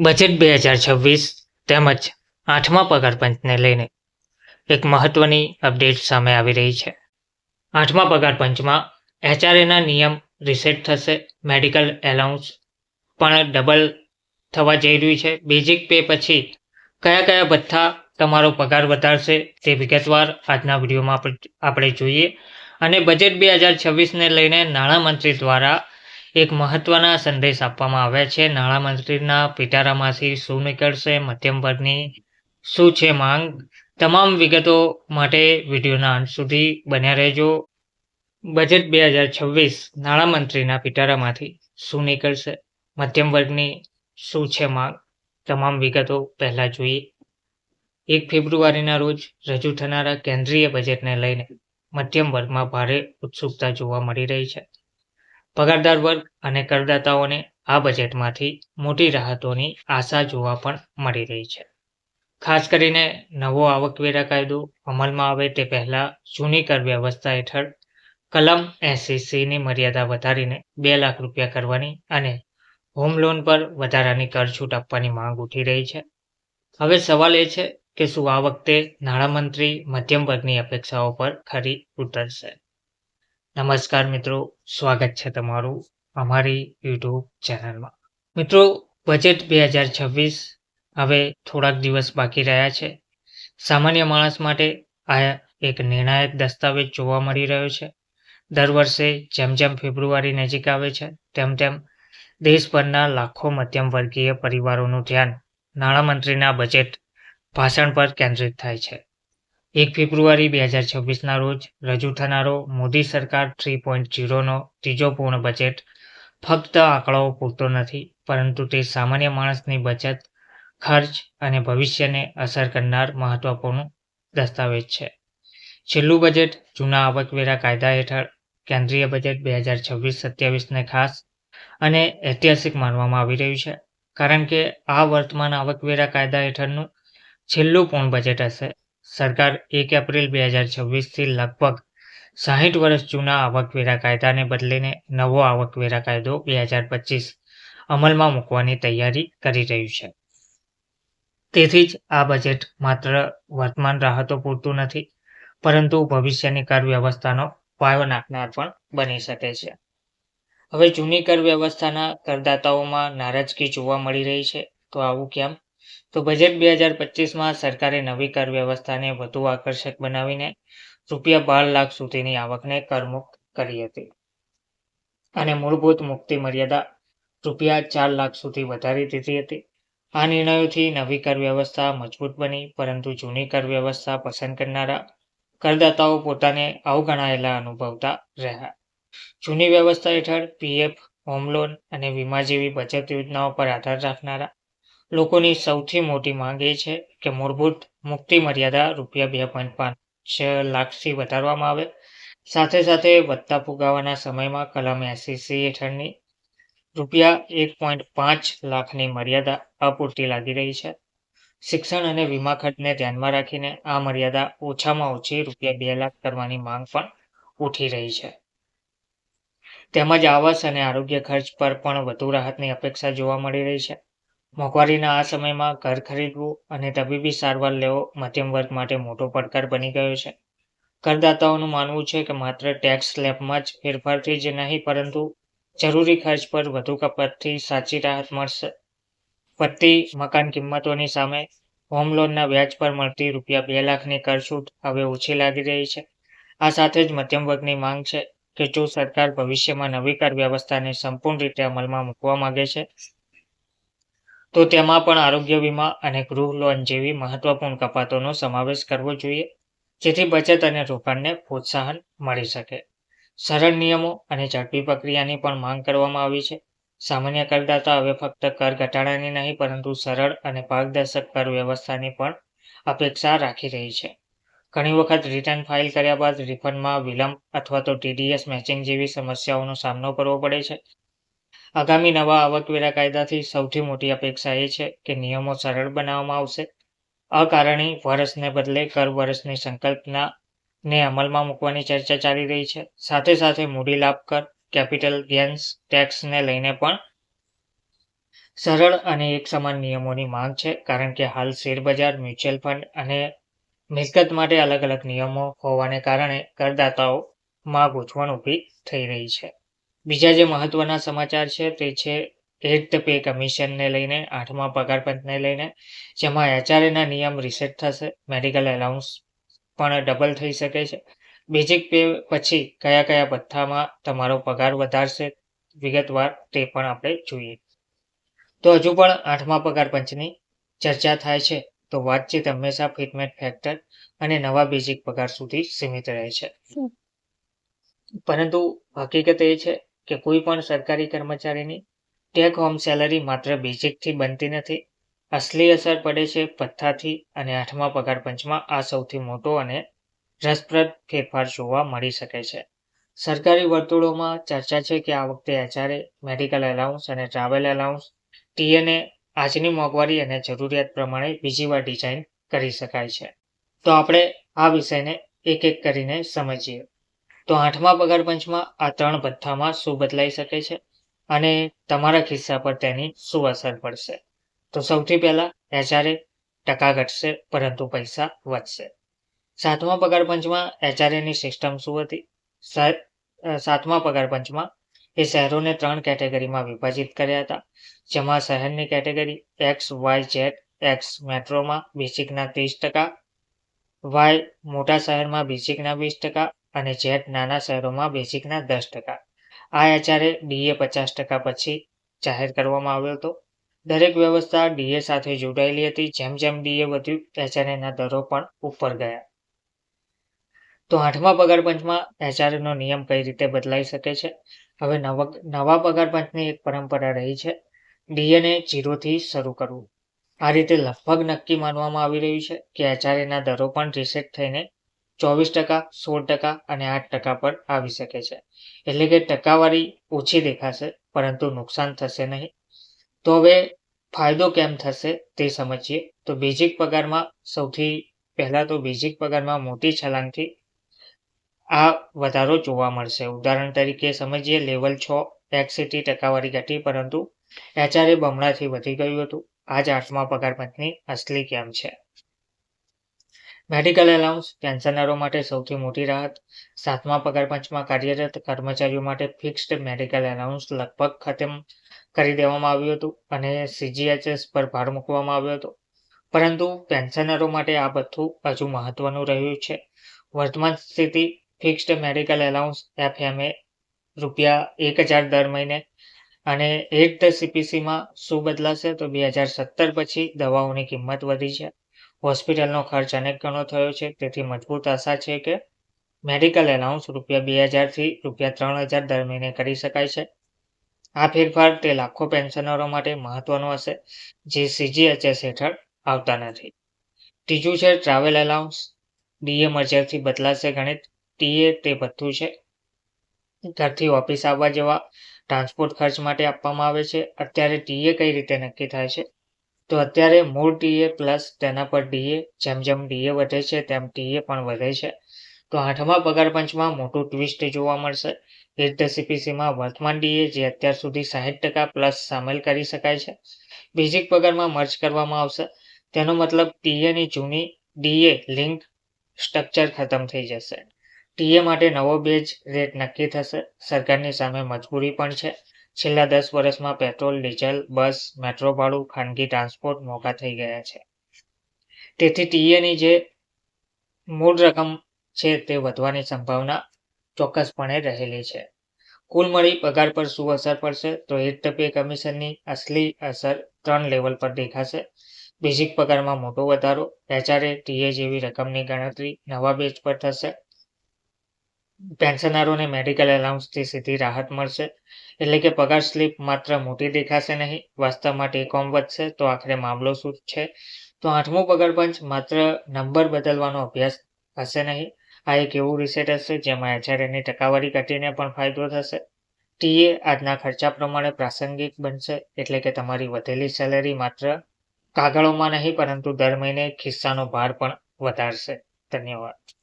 Budget બે હજાર છવ્વીસ તેમજ આઠમા પગારપંચને લઈને એક મહત્વની અપડેટ સામે આવી રહી છે. આઠમા પગારપંચમાં એચઆરએના નિયમ રિસેટ થશે મેડિકલ એલાઉન્સ પણ ડબલ થવા જઈ રહ્યું છે. બેઝિક પે પછી કયા કયા ભથ્થા તમારો પગાર વધારશે તે વિગતવાર આજના વિડીયોમાં આપણે- જોઈએ. અને બજેટ બે હજાર છવ્વીસને લઈને નાણામંત્રી દ્વારા એક મહત્વના સંદેશ આપવામાં આવ્યા છે. નાણામંત્રીના પિટારામાંથી શું નીકળશે મધ્યમ વર્ગની શું છે માંગ? તમામ વિગતો માટે વિડીયોના અંત સુધી બન્યા રહેજો. બજેટ બે હજાર છવ્વીસ નાણામંત્રીના પિટારામાંથી શું નીકળશે મધ્યમ વર્ગની શું છે માંગ? તમામ વિગતો પહેલાં જોઈએ. એક ફેબ્રુઆરીના રોજ રજૂ થનારા કેન્દ્રીય બજેટને લઈને મધ્યમ વર્ગમાં ભારે ઉત્સુકતા જોવા મળી રહી છે. પગારદાર વર્ગ અને કરદાતાઓને આ બજેટમાંથી મોટી રાહતોની આશા જોવા પણ મળી રહી છે. ખાસ કરીને નવો આવકવેરા કાયદો અમલમાં આવે તે પહેલા જૂની કર વ્યવસ્થા હેઠળ કલમ એસીસીની મર્યાદા વધારીને બે લાખ રૂપિયા કરવાની અને હોમ લોન પર વધારાની કર છૂટ આપવાની માંગ ઉઠી રહી છે. હવે સવાલ એ છે કે શું આ વખતે નાણામંત્રી મધ્યમ વર્ગની અપેક્ષાઓ પર ખરી ઉતરશે? નમસ્કાર મિત્રો, સ્વાગત છે તમારું અમારી યુટ્યુબ ચેનલમાં. મિત્રો, બજેટ બે હજાર છવ્વીસ હવે થોડાક દિવસ બાકી રહ્યા છે. સામાન્ય માણસ માટે આ એક નિર્ણાયક દસ્તાવેજ જોવા મળી રહ્યો છે. દર વર્ષે જેમ જેમ ફેબ્રુઆરી નજીક આવે છે, તેમ તેમ દેશભરના લાખો મધ્યમ વર્ગીય પરિવારોનું ધ્યાન નાણામંત્રીના બજેટ ભાષણ પર કેન્દ્રિત થાય છે. એક ફેબ્રુઆરી બે હજાર છવ્વીસના રોજ રજૂ થનારો મોદી સરકાર થ્રી પોઈન્ટ ઝીરોનો ત્રીજો પૂર્ણ બજેટ ફક્ત આંકડાઓ પૂરતો નથી, પરંતુ તે સામાન્ય માણસની બચત, ખર્ચ અને ભવિષ્યને અસર કરનાર મહત્વપૂર્ણ દસ્તાવેજ છે. છેલ્લું બજેટ જૂના આવકવેરા કાયદા હેઠળ કેન્દ્રીય બજેટ બે હજાર છવ્વીસ સત્યાવીસને ખાસ અને ઐતિહાસિક માનવામાં આવી રહ્યું છે, કારણ કે આ વર્તમાન આવકવેરા કાયદા હેઠળનું છેલ્લું પૂર્ણ બજેટ હશે. સરકાર એક એપ્રિલ બે હજાર છવ્વીસથી લગભગ સાહીઠ વર્ષ જૂના આવકવેરા કાયદાને બદલીને નવો આવકવેરા કાયદો બે હજાર પચીસ અમલમાં મૂકવાની તૈયારી કરી રહ્યું છે. તેથી જ આ બજેટ માત્ર વર્તમાન રાહતો પૂરતું નથી, પરંતુ ભવિષ્યની કર વ્યવસ્થાનો પાયો નાખનાર પણ બની શકે છે. હવે જૂની કર વ્યવસ્થાના કરદાતાઓમાં નારાજગી જોવા મળી રહી છે, તો આવું કેમ? તો બજેટ બે હજાર પચીસમાં સરકારે નવી કર વ્યવસ્થાને વધુ આકર્ષક બનાવીને રૂપિયા બાર લાખ સુધીની આવકને કરમુક્ત કરી હતી. અને મૂળભૂત મુક્તિ મર્યાદા રૂપિયા ચાર લાખ સુધી વધારી દીધી હતી. આ નિર્ણયોથી નવી કર વ્યવસ્થા મજબૂત બની, પરંતુ જૂની કર વ્યવસ્થા પસંદ કરનારા કરદાતાઓ પોતાને અવગણાયેલા અનુભવતા રહ્યા. જૂની વ્યવસ્થા હેઠળ પીએફ હોમ લોન અને વીમા જેવી બચત યોજનાઓ પર આધાર રાખનારા લોકોની સૌથી મોટી માંગ એ છે કે મૂળભૂત મુક્તિ મર્યાદા રૂપિયા બે પોઈન્ટ પાંચ લાખથી વધારવામાં આવે. સાથે સાથે વધતા ફુગાવાના સમયમાં કલમ એસીસી હેઠળની રૂપિયા એક પોઈન્ટ પાંચ લાખની મર્યાદા અપૂરતી લાગી રહી છે. શિક્ષણ અને વીમા ખર્ચને ધ્યાનમાં રાખીને આ મર્યાદા ઓછામાં ઓછી રૂપિયા બે લાખ કરવાની માંગ પણ ઉઠી રહી છે. તેમજ આવાસ અને આરોગ્ય ખર્ચ પર પણ વધુ રાહતની અપેક્ષા જોવા મળી રહી છે. મોંઘવારીના આ સમયમાં ઘર ખરીદવું અને તબીબી સારવાર લેવો મધ્યમ વર્ગ માટે મોટો પડકાર બની ગયો છે. કરદાતાઓનું માનવું છે કે માત્ર ટેક્સ સ્લેબમાં જ ફેરફારથી જ નહીં, પરંતુ જરૂરી ખર્ચ પર વધુ કપાતથી સાચી રાહત મળશે. વધતી મકાન કિંમતોની સામે હોમ લોનના વ્યાજ પર મળતી રૂપિયા બે લાખની કરછૂટ હવે ઓછી લાગી રહી છે. આ સાથે જ મધ્યમ વર્ગની માંગ છે કે જો સરકાર ભવિષ્યમાં નવી કર વ્યવસ્થાને સંપૂર્ણ રીતે અમલમાં મૂકવા માંગે છે તો તેમાં પણ આરોગ્ય વીમા અને ગૃહ લોન જેવી મહત્વપૂર્ણ કપાતોનો સમાવેશ કરવો જોઈએ, જેથી બચત અને રોકાણને પ્રોત્સાહન મળી શકે. સરળ નિયમો અને ઝડપી પ્રક્રિયાની પણ માંગ કરવામાં આવી છે. સામાન્ય કરદાતા હવે ફક્ત કર ઘટાડાની નહીં, પરંતુ સરળ અને પારદર્શક કર વ્યવસ્થાની પણ અપેક્ષા રાખી રહી છે. ઘણી વખત રિટર્ન ફાઇલ કર્યા બાદ રિફંડમાં વિલંબ અથવા તો ટીડીએસ મેચિંગ જેવી સમસ્યાઓનો સામનો કરવો પડે છે. આગામી નવા આવકવેરા કાયદાથી સૌથી મોટી અપેક્ષા એ છે કે નિયમો સરળ બનાવવામાં આવશે. અકારણી વર્ષને બદલે કર વર્ષની સંકલ્પના અમલમાં મૂકવાની ચર્ચા ચાલી રહી છે. સાથે સાથે મૂડી લાભ કર, કેપિટલ ગેન્સ ટેક્સને લઈને પણ સરળ અને એક સમાન નિયમોની માંગ છે. કારણ કે હાલ શેરબજાર, મ્યુચ્યુઅલ ફંડ અને મિલકત માટે અલગ અલગ નિયમો હોવાને કારણે કરદાતાઓમાં ગૂંચવણ ઊભી થઈ રહી છે. બીજા જે મહત્વના સમાચાર છે તે છે એટ પે કમિશનને લઈને આઠમા પગાર પંચને લઈને જેમાં એચઆરએના નિયમ રિસેટ થશે મેડિકલ એલાઉન્સ પણ ડબલ થઈ શકે છે. બેઝિક પે પછી કયા કયા ભથ્થામાં તમારો પગાર વધારશે વિગતવાર તે પણ આપણે જોઈએ. તો હજુ પણ આઠમા પગાર પંચની ચર્ચા થાય છે તો વાતચીત હંમેશા ફિટમેન્ટ ફેક્ટર અને નવા બેઝિક પગાર સુધી સીમિત રહે છે. પરંતુ હકીકત એ છે કે કોઈ પણ સરકારી કર્મચારીની ટેક હોમ સેલરી માત્ર બેઝિકથી બનતી નથી. અસલી અસર પડે છે ભથ્થાથી અને આઠમા પગાર પંચમાં. આ સૌથી મોટો અને રસપ્રદ ફેરફાર જોવા મળી શકે છે. સરકારી વર્તુળોમાં ચર્ચા છે કે આ વખતે એચઆરએ મેડિકલ એલાઉન્સ અને ટ્રાવેલ એલાઉન્સ ટીએનએ આજની મોંઘવારી અને જરૂરિયાત પ્રમાણે બીજી વાર ડિઝાઇન કરી શકાય છે. તો આપણે આ વિષયને એક એક કરીને સમજીએ. તો આઠમા પગાર પંચમાં આ ત્રણ ભથ્થામાં શું બદલાઈ શકે છે? અને તમારા ખિસ્સા પર તેની શું અસર પડશે? તો સૌથી પહેલા એચઆરએ ટકા ઘટશે, પરંતુ પૈસા વધશે. સાતમા પગાર પંચમાં એચઆરએની સિસ્ટમ શું હતી? સાતમા પગાર પંચમાં એ શહેરોને ત્રણ કેટેગરીમાં વિભાજિત કર્યા હતા. જેમાં શહેરની category X, Y, Z, X મેટ્રોમાં બેસિકના ત્રીસ ટકા, વાય મોટા શહેરમાં બેસિકના વીસ ટકા અને જેટ નાના શહેરોમાં બેસિકના દસ ટકા. આ એચઆરએ ડીએ પચાસ ટકા પછી જાહેર કરવામાં આવ્યો હતો. દરેક વ્યવસ્થા ડીએ સાથે જોડાયેલી હતી, જેમ જેમ ડીએ વધ્યું, એચઆરએના દરો પણ ઉપર ગયા. તો આઠમા પગાર પંચમાં એચઆરએનો નિયમ કઈ રીતે બદલાઈ શકે છે? હવે નવા નવા પગાર એક પરંપરા રહી છે. ડીએને જીરોથી શરૂ કરવું. આ રીતે લગભગ નક્કી માનવામાં આવી રહ્યું છે કે એચઆરએના દરો પણ રિસેટ થઈને ચોવીસ ટકા, સોળ ટકા અને આઠ ટકા પર આવી શકે છે. એટલે કે ટકાવારી ઓછી દેખાશે, પરંતુ નુકસાન થશે નહીં. તો હવે ફાયદો કેમ થશે તે સમજીએ. તો બેઝિક પગારમાં સૌથી પહેલાં તો બેઝિક પગારમાં મોટી છલાંગથી આ વધારો જોવા મળશે. ઉદાહરણ તરીકે સમજીએ, લેવલ છ એક્સિટી ટકાવારી ઘટી, પરંતુ એચઆરએ બમણાથી વધી ગયું હતું. આ જ આઠમા પગાર પંચની અસલી કેમ છે? મેડિકલ એલાઉન્સ પેન્શનરો માટે સૌથી મોટી રાહત, સાતમા પગાર પંચમાં કાર્યરત કર્મચારીઓ માટે ફિક્સ્ડ મેડિકલ એલાઉન્સ લગભગ ખતમ કરી દેવામાં આવ્યું હતું અને સીજીએચએસ પર ભાર મૂકવામાં આવ્યો હતો. પરંતુ પેન્શનરો માટે આ બધું હજુ મહત્વનું રહ્યું છે. વર્તમાન સ્થિતિ ફિક્સ્ડ મેડિકલ એલાઉન્સ એફએમએ રૂપિયા એક હજાર દર મહિને અને એક સીપીસીમાં શું બદલાશે તો બે હજાર સત્તર પછી દવાઓની કિંમત વધી છે. હોસ્પિટલનો ખર્ચ અનેક ગણો થયો છે. તેથી મજબૂત આશા છે કે મેડિકલ એલાઉન્સ રૂપિયા બે હજારથી રૂપિયા ત્રણ હજાર દર મહિને કરી શકાય છે. આ ફેરફાર તે લાખો પેન્શનરો માટે મહત્વનો હશે, જે સીજીએચએસ હેઠળ આવતા નથી. ત્રીજું છે ટ્રાવેલ એલાઉન્સ. ડીએ મર્જરથી બદલાશે ગણિત. ટીએ તે બધું છે. ઘરથી ઓફિસ આવવા જેવા ટ્રાન્સપોર્ટ ખર્ચ માટે આપવામાં આવે છે. અત્યારે ટીએ કઈ રીતે નક્કી થાય છે? તો અત્યારે મૂળ ટીએ પ્લસ તેના પર ડીએ, જેમ જેમ ડીએ વધે છે તેમ ટીએ પણ વધે છે. તો આઠમા પગાર પંચમાં મોટું ટ્વિસ્ટ જોવા મળશે. એટ ધ સીપીસીમાં વર્તમાન ડીએ જે અત્યાર સુધી સાહીઠ ટકા પ્લસ સામેલ કરી શકાય છે. બેઝિક પગારમાં મર્જ કરવામાં આવશે. તેનો મતલબ ટીએની જૂની ડીએ લિંક સ્ટ્રક્ચર ખતમ થઈ જશે. ટીએ માટે નવો બેજ રેટ નક્કી થશે. સરકારની સામે મજબૂરી પણ છે. છેલ્લા દસ વર્ષમાં પેટ્રોલ, ડીઝલ, બસ, મેટ્રો ભાડું ખાનગી ટ્રાન્સપોર્ટ મોંઘા થઈ ગયા છે. તેથી ટીએની જે મૂળ રકમ છે તે વધવાની સંભાવના ચોક્કસપણે રહેલી છે. કુલ મળી પગાર પર શું અસર પડશે? તો એટ ધ કમિશનની અસલી અસર ત્રણ લેવલ પર દેખાશે. બેઝિક પગારમાં મોટો વધારો એચઆરએ ટીએ જેવી રકમની ગણતરી નવા બેચ પર થશે. પેન્શનરોને મેડિકલ એલાઉન્સથી સીધી રાહત મળશે. એટલે કે પગાર સ્લીપ માત્ર મોટી દેખાશે નહીં, વાસ્તવમાં ટેકોમ વધશે, તો આખરે મામલો શું છે? તો આઠમો પગાર પંચ માત્ર નંબર બદલવાનો અભ્યાસ હશે નહીં. આ એક એવું રિસેટ હશે જેમાં એચઆરએની ટકાવારી ઘટીને પણ ફાયદો થશે. ટીએ આજના ખર્ચા પ્રમાણે પ્રાસંગિક બનશે, એટલે કે તમારી વધેલી સેલેરી માત્ર કાગળોમાં નહીં, પરંતુ દર મહિને ખિસ્સાનો ભાર પણ વધારશે. ધન્યવાદ.